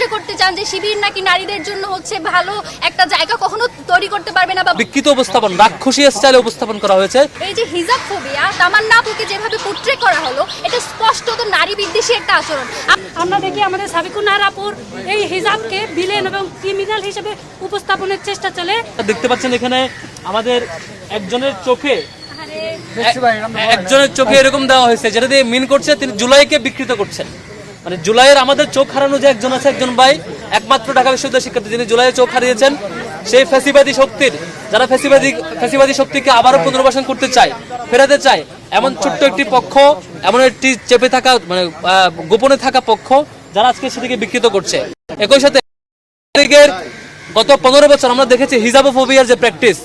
Portray করতে চান যে শিবির নাকি নারীদের জন্য হচ্ছে ভালো একটা জায়গা কখনো তৈরি করতে পারবে না বা বিকৃত উপস্থাপন রাক্ষসী স্টাইলে উপস্থাপন করা হয়েছে। এই যে হিজাব ফোবিয়া তামান্না আপুকে যেভাবে পোট্রে করা হলো এটা স্পষ্টত নারী বিদ্বেষী একটা আচরণ। আমরা দেখি আমাদের সাবিকুন নারাপুর এই হিজাবকে বিলেন এবং ক্রিমিনাল হিসেবে উপস্থাপনের চেষ্টা চলে। দেখতে পাচ্ছেন এখানে আমাদের একজনের চোখে আরে, একজনের চোখে এরকম দেওয়া হয়েছে যেটা দিয়ে মিন করছে তিনি জুলাইকে বিকৃত করছেন। মানে জুলাইয়ের আমাদের চোখ হারানো যে একজন আছে, একজন ভাই, একমাত্র ঢাকা বিশ্ববিদ্যালয় শিক্ষার্থী যিনি জুলাইয়ের চোখ হারিয়েছেন, সেই ফ্যাসিবাদী শক্তির, যারা ফ্যাসিবাদী ফ্যাসিবাদী শক্তিকে আবারও পুনর্বাসন করতে চায়, ফেরাতে চায়, এমন ছোট্ট একটি পক্ষ, এমন একটি চেপে থাকা মানে গোপনে থাকা পক্ষ, যারা আজকে সেটিকে বিকৃত করছে। একই সাথে গত পনেরো বছর আমরা দেখেছি হিজাবোফোবিয়ার যে প্র্যাকটিস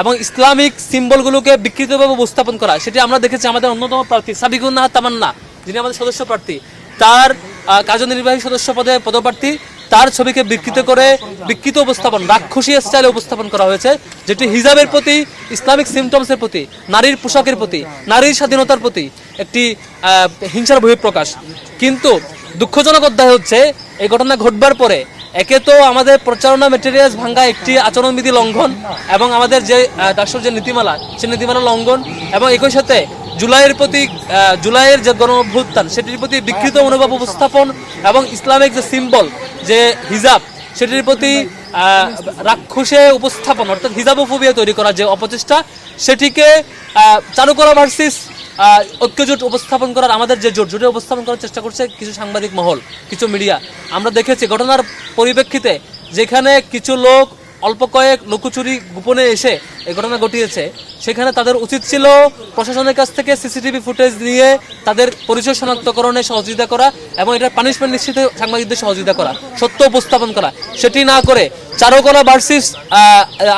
এবং ইসলামিক সিম্বলগুলোকে বিকৃতভাবে উপস্থাপন করা, সেটি আমরা দেখেছি আমাদের অন্যতম প্রার্থী সাবিকুন্নাহ তামান্না, যিনি আমাদের সদস্য প্রার্থী। তার কার্যনির্বাহী সদস্য পদে পদপ্রার্থী তার ছবিকে বিকৃত করে বিকৃত উপস্থাপন রাক্ষসী স্টাইলে উপস্থাপন করা হয়েছে যেটি হিজাবের প্রতি ইসলামিক সিমটমসের প্রতি নারীর পোশাকের প্রতি নারীর স্বাধীনতার প্রতি একটি হিংসার বহিঃপ্রকাশ। কিন্তু দুঃখজনক অধ্যায় হচ্ছে এই ঘটনা ঘটবার পরে একে তো আমাদের প্রচারণা মেটেরিয়ালস ভাঙ্গা একটি আচরণবিধি লঙ্ঘন এবং আমাদের যে আহ, যে নীতিমালা সেই নীতিমালা লঙ্ঘন এবং একই সাথে জুলাইয়ের প্রতি জুলাইয়ের যে গণ অভ্যুত্থান সেটির প্রতি বিকৃত মনোভাব উপস্থাপন এবং ইসলামিক যে সিম্বল যে হিজাব, সেটির প্রতি রাক্ষসে উপস্থাপন, অর্থাৎ হিজাবোফোবিয়া তৈরি করার যে অপচেষ্টা, সেটিকে চারুকলা ভার্সিস ঐক্যজোট উপস্থাপন করার আমাদের যে জোট, জোটে উপস্থাপন করার চেষ্টা করছে কিছু সাংবাদিক মহল, কিছু মিডিয়া। আমরা দেখেছি, ঘটনার পরিপ্রেক্ষিতে যেখানে কিছু লোক অল্প কয়েক লুকোচুরি গোপনে এসে এই ঘটনা ঘটিয়েছে। সেখানে তাদের উচিত ছিল প্রশাসনের কাছ থেকে সিসিটিভি ফুটেজ নিয়ে তাদের পরিচয় শনাক্তকরণে সহযোগিতা করা এবং এটা পানিশমেন্ট নিশ্চিত সাংবাদিকদের সহযোগিতা করা, সত্য উপস্থাপন করা। সেটি না করে চারুকলা ভার্সিস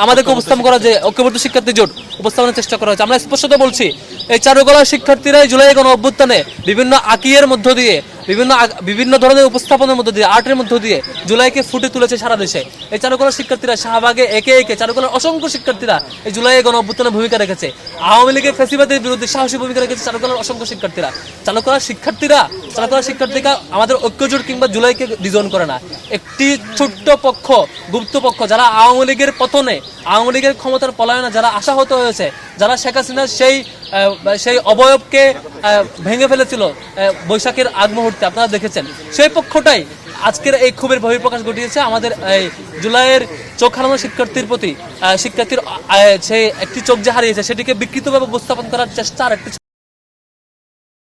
আমাদেরকে উপস্থাপন করা যে ঐক্যবদ্ধ শিক্ষার্থী জোট উপস্থাপনের চেষ্টা করা হয়েছে। আমরা স্পষ্টত বলছি, এই চারুকলা শিক্ষার্থীরাই জুলাই গণ অভ্যুত্থানে বিভিন্ন আকিয়ের মধ্য দিয়ে বিভিন্ন বিভিন্ন ধরনের উপস্থাপনের মধ্য দিয়ে, আর্টের মধ্য দিয়ে জুলাইকে ফুটে তুলেছে সারা দেশে। এই চারুকলা শিক্ষার্থীরা শাহবাগে একে একে, চারুকলার অসংখ্য শিক্ষার্থীরা এই জুলাই গণ অভ্যুত্থানে ভূমিকা রেখেছে। আওয়ামী লীগের ফেসিবাদের বিরুদ্ধে সাহসী ভূমিকা রেখেছে চারুকলার অসংখ্য শিক্ষার্থীরা। চারুকলার শিক্ষার্থীরা চারুকলার শিক্ষার্থীরা আমাদের ঐক্যজোট কিংবা জুলাইকে ডিজন করে না। একটি ছোট্ট পক্ষ, গুপ্ত পক্ষ, যারা আওয়ামী লীগের পতনে, আওয়ামী লীগের ক্ষমতার পলায়নে যারা আশাহত হয়েছে, যারা শেখ হাসিনার সেই সেই অবয়বকে ভেঙে ফেলেছিল বৈশাখের আগ মুহূর্তে, আপনারা দেখেছেন। সেই পক্ষটাই আজকের এই ক্ষোভের বহিঃপ্রকাশ ঘটিয়েছে। আমাদের এই জুলাইয়ের চোখ হারানো শিক্ষার্থীর প্রতি শিক্ষার্থীর সেই একটি চোখ যে হারিয়েছে, সেটিকে বিকৃতভাবে উপস্থাপন করার চেষ্টা আর একটি